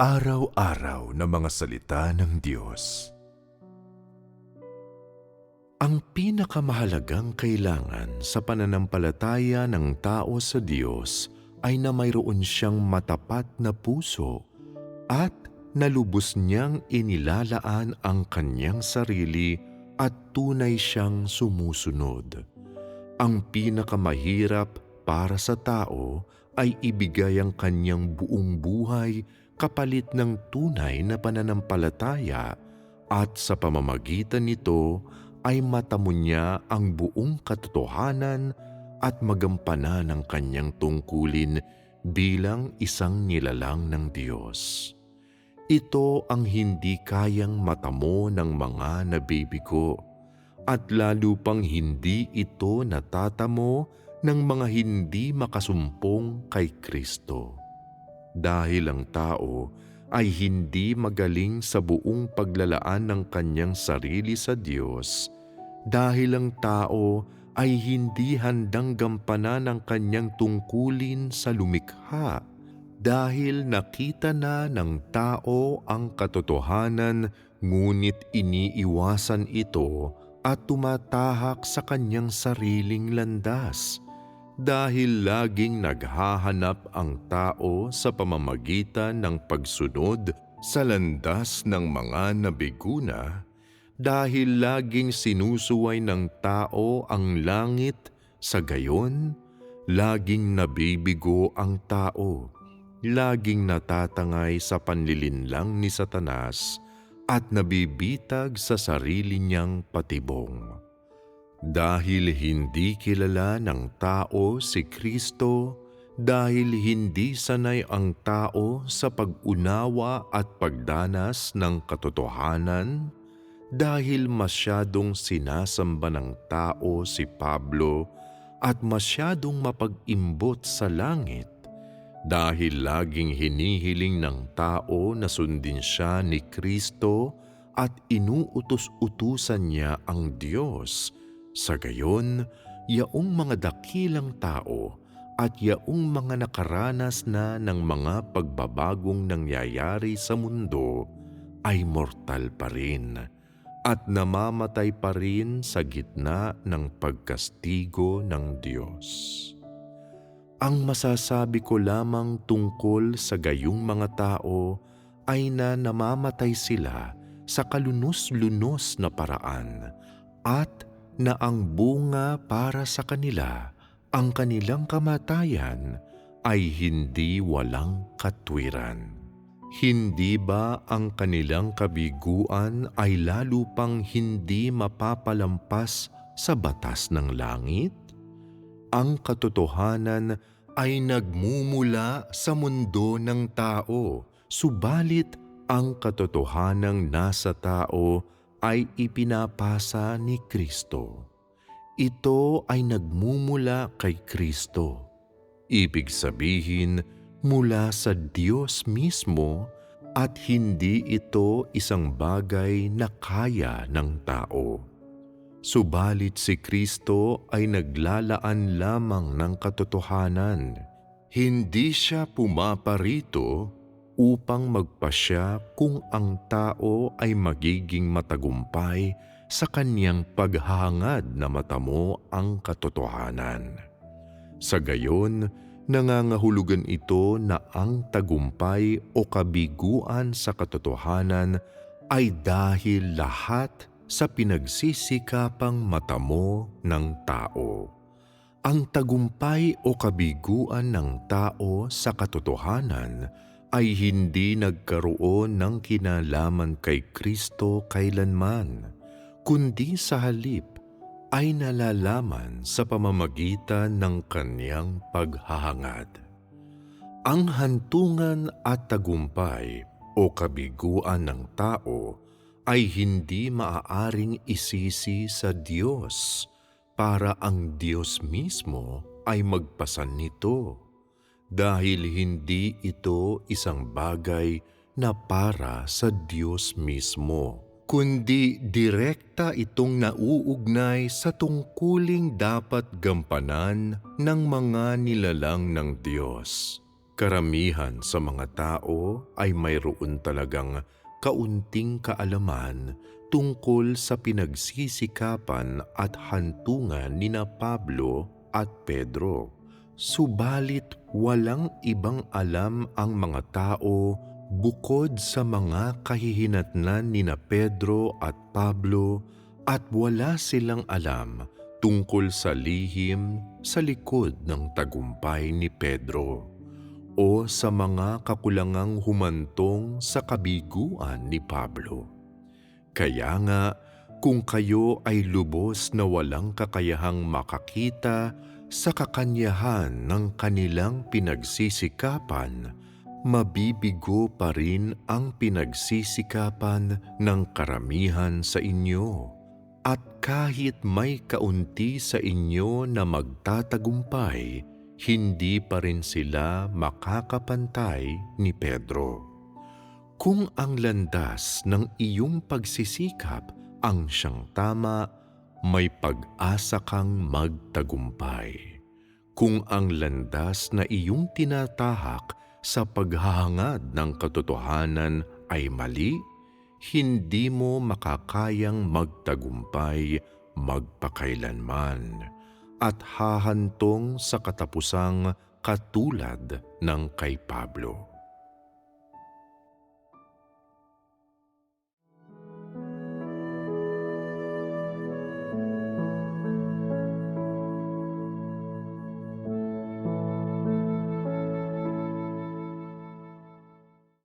Araw-araw na mga salita ng Diyos. Ang pinakamahalagang kailangan sa pananampalataya ng tao sa Diyos ay na mayroon siyang matapat na puso at nalubos niyang inilalaan ang kanyang sarili at tunay siyang sumusunod. Ang pinakamahirap para sa tao ay ibigay ang kanyang buong buhay kapalit ng tunay na pananampalataya at sa pamamagitan nito ay matamo niya ang buong katotohanan at magampanan ang kanyang tungkulin bilang isang nilalang ng Diyos. Ito ang hindi kayang matamo ng mga nabibigo at lalo pang hindi ito natatamo ng mga hindi makasumpong kay Kristo. Dahil ang tao ay hindi magaling sa buong paglalaan ng kanyang sarili sa Diyos, dahil ang tao ay hindi handang gampanan ang kanyang tungkulin sa lumikha, dahil nakita na ng tao ang katotohanan ngunit iniiwasan ito at tumatahak sa kanyang sariling landas dahil laging naghahanap ang tao sa pamamagitan ng pagsunod sa landas ng mga nabiguna dahil laging sinusuway ng tao ang langit sa gayon, laging nabibigo ang tao, laging natatangay sa panlilinlang ni Satanas at nabibitag sa sarili niyang patibong. Dahil hindi kilala ng tao si Kristo, dahil hindi sanay ang tao sa pag-unawa at pagdanas ng katotohanan, dahil masyadong sinasamba ng tao si Pablo at masyadong mapag-imbot sa langit, dahil laging hinihiling ng tao na sundin siya ni Kristo at inuutos-utusan niya ang Diyos sa gayon, yaong mga dakilang tao at yaong mga nakaranas na ng mga pagbabagong nangyayari sa mundo ay mortal pa rin at namamatay pa rin sa gitna ng pagkastigo ng Diyos. Ang masasabi ko lamang tungkol sa gayong mga tao ay na namamatay sila sa kalunos-lunos na paraan at na ang bunga para sa kanila, ang kanilang kamatayan, ay hindi walang katwiran. Hindi ba ang kanilang kabiguan ay lalo pang hindi mapapalampas sa batas ng langit? Ang katotohanan ay nagmumula sa mundo ng tao, subalit ang katotohanang nasa tao ay ipinapasa ni Kristo. Ito ay nagmumula kay Kristo. Ibig sabihin, mula sa Diyos mismo at hindi ito isang bagay na kaya ng tao. Subalit si Kristo ay naglalaan lamang ng katotohanan. Hindi siya pumaparito upang magpasya kung ang tao ay magiging matagumpay sa kanyang paghahangad na matamo ang katotohanan. Sa gayon, nangangahulugan ito na ang tagumpay o kabiguan sa katotohanan ay dahil lahat sa pinagsisikapang matamo ng tao. Ang tagumpay o kabiguan ng tao sa katotohanan ay hindi nagkaroon ng kinalaman kay Kristo kailanman, kundi sa halip ay nalalaman sa pamamagitan ng kanyang paghahangad. Ang hantungan at tagumpay o kabiguan ng tao ay hindi maaaring isisi sa Diyos para ang Diyos mismo ay magpasan nito dahil hindi ito isang bagay na para sa Diyos mismo, kundi direkta itong nauugnay sa tungkuling dapat gampanan ng mga nilalang ng Diyos. Karamihan sa mga tao ay mayroon talagang kaunting kaalaman tungkol sa pinagsisikapan at hantungan ni na Pablo at Pedro. Subalit walang ibang alam ang mga tao bukod sa mga kahihinatnan ni na Pedro at Pablo at wala silang alam tungkol sa lihim sa likod ng tagumpay ni Pedro o sa mga kakulangang humantong sa kabiguan ni Pablo. Kaya nga, kung kayo ay lubos na walang kakayahang makakita sa kakanyahan ng kanilang pinagsisikapan, mabibigo pa rin ang pinagsisikapan ng karamihan sa inyo. At kahit may kaunti sa inyo na magtatagumpay, hindi pa rin sila makakapantay ni Pedro. Kung ang landas ng iyong pagsisikap ang siyang tama, may pag-asa kang magtagumpay. Kung ang landas na iyong tinatahak sa paghahangad ng katotohanan ay mali, hindi mo makakayang magtagumpay magpakailanman at hahantong sa katapusang katulad ng kay Pablo.